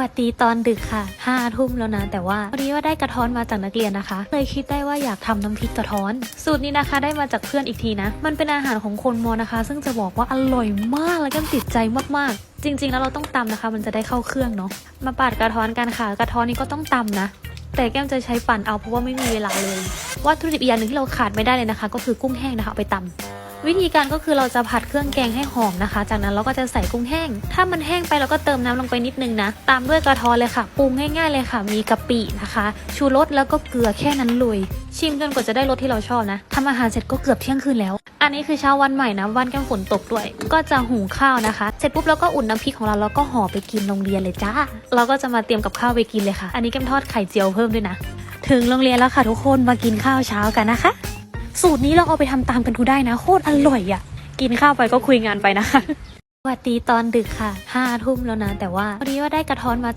วัสดีตอนดึกค่ะห้าทุ่มแล้วนะ แต่ว่าพอดีว่าได้กระท้อนมาจากนักเรียนนะคะ เลยคิดได้ว่าอยากทำน้ำพริกกระท้อน สูตรนี้นะคะได้มาจากเพื่อนอีกทีนะ มันเป็นอาหารของคนมอนะคะ ซึ่งจะบอกว่าอร่อยมากและก็ติดใจมากๆ จริง ๆ แล้วเราต้องตำนะคะ มันจะได้เข้าเครื่องเนาะ มาปาดกระท้อนกันค่ะ กระท้อนนี้ก็ต้องตำนะ แต่แก้มจะใช้ปั่นเอาเพราะว่าไม่มีเวลาเลย วัตถุดิบอีกอย่างหนึ่งที่เราขาดไม่ได้เลยนะคะ ก็คือกุ้งแห้งนะคะเอาไปตำ วิธีการก็คือเราจะผัดเครื่องแกงให้หอมนะคะ จากนั้นเราก็จะใส่กุ้งแห้ง ถ้ามันแห้งไปเราก็เติมน้ำลงไปนิดนึงนะ ตามด้วยกระทอนเลยค่ะ ปรุงง่ายๆเลยค่ะ มีกะปินะคะ ชูรสแล้วก็เกลือแค่นั้นเลยชิมจนกว่าจะได้รสที่เราชอบนะทำอาหารเสร็จก็เกือบเที่ยงคืนแล้ว อันนี้คือเช้าวันใหม่นะวันแก้มฝนตกด้วย ก็จะหุงข้าวนะคะ เสร็จปุ๊บเราก็อุ่นน้ำพริกของเราแล้วก็ห่อไปกินโรงเรียนเลยจ้า เราก็จะมาเตรียมกับข้าวไปกินเลยค่ะ อันนี้แก้มทอดไข่เจียวเพิ่มด้วยนะ ถึงโรงเรียนแล้วค่ะทุกคนมากินข้าวเช้ากันนะคะ สูตรนี้เราเอาไปทำตามกันดูได้นะ โคตรอร่อยอะ่ะ กินข้าวไปก็คุยงานไปนะคะ สวัสดีตอนดึกค่ะห้าทุ่มแล้วนะ แต่ว่าพอดีว่าได้กระท้อนมา